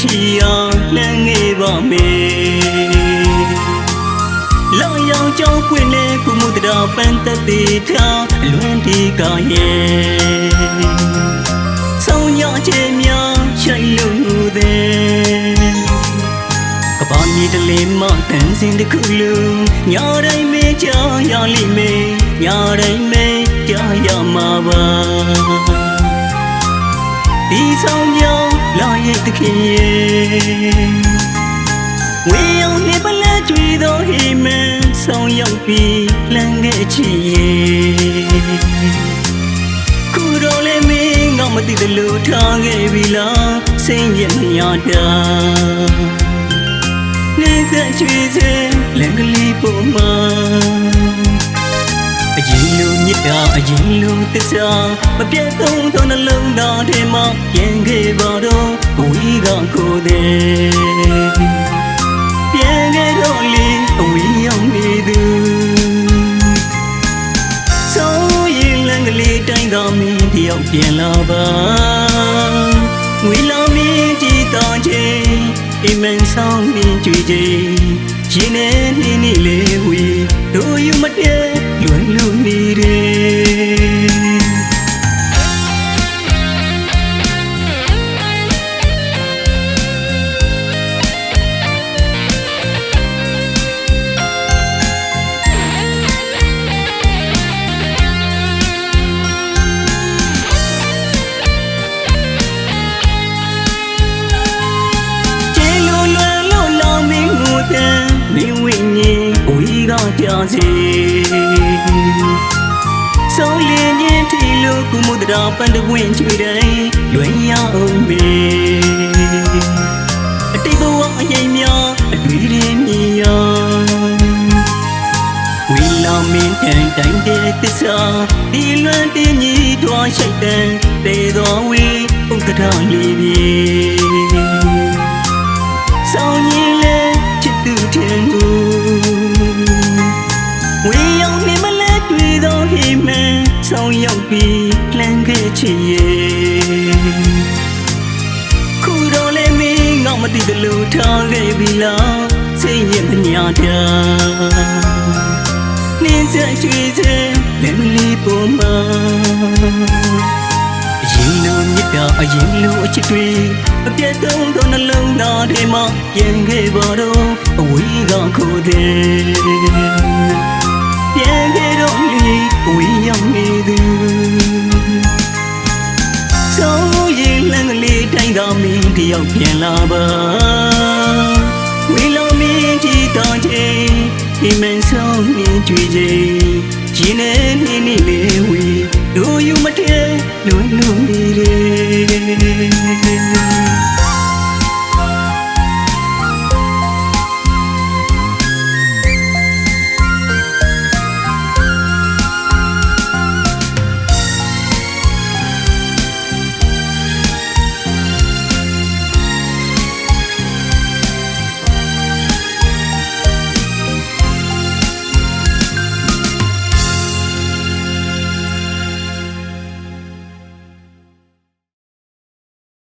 ချီအောင်လမ်းငယ်ပါမယ်လောင်ရောင်ကြောင်းပွင့်လေကုမှုတရာပန်းတသေးထားအလွန်ဒီကရဲ့ဆုံးရခြင်းများချိုင်လို့တဲ့ကပန်းမီတလေးမတန်စင်တစ်ခုလုံးညတိုင်းမေးကြရလိမ့်မယ်ညတိုင်းမေးကြရမှာပါဒီဆောင်ကြောင်းလာ ရဲ့တခင်ရဲ့ဝေယုံနှပလဲကြွေသောဟိမန်ဆောင်ရောက်ပြီးလမ်းခဲ့ချီရဲ့ခုတော့လည်းမင်းငါမသိသလိုထားခဲ့ပြီလားစိတ်ရမြာတာနေစချွေစေလမ်းကလေးပေါ်မှာ အရင်လိုမြစ်တာအရင်လိုသစ္စာမပြတ်သုံးသောနှလုံးသားထဲမှာပြန်ခဲ့ပါတော့ဝီကကိုယ်တဲ့ပြန်ခဲ့တော့လေအဝေးရောက်နေသူဆိုရင်လမ်းကလေးတိုင်းသာမင်းတယောက်ပြန်လာပါငွေလောင်မင်းကြည်တော်ချင်းအိမ်မန်ဆောင်မင်းကြွေချင်းရှင်နေနေနေလေးဝီတို့ယူမတည်း ကကြာစီဆုံးလင်းချင်းထီလို့ကုမှုတရာပန်တပွင့်ချွေတိုင်းလွင်ရအောင်မေအတိတ်ဘဝအရင်များအတွေ့ရင်းမြင်ရဝီလာမင်းတန်တိုင်းတဲ့သစ္စာဒီလွန်တင်းကြီးထွားရှိတ်တဲ့တေတော်ဝီဥက္ကဋ္ဌလေးပြေ ဆောင်ရောက်ပြီးလှမ်းခဲ့ချင်ရဲ့ခုတော့လေမင်းငေါမသိသလိုထားခဲ့ပြီလားစိတ်ရဲ့မညာတာနေစချွေစေလည်းမလီပေါ်မှာအရင်လိုမြစ်တာအရင်လိုအချစ်တွေအပြတ်သုံးသောနှလုံးသားထဲမှာပြန်ခဲ့ပါတော့အဝေးကခိုးတဲ့ပြန်ခဲ့တော့လေအ ဝေးရောက်နေသူဆုံးရင်လမ်းကလေးတိုင်းသာမင်းတယောက်ပြန်လာပါဝေလုံးမင်းကြည်တော်ချင်းဒီမန်ဆုံးမြင်ကြွေချင်းရင်နဲ့နေနေလေးဝေတို့ယူမတည်းလွန်လွန်နေတယ်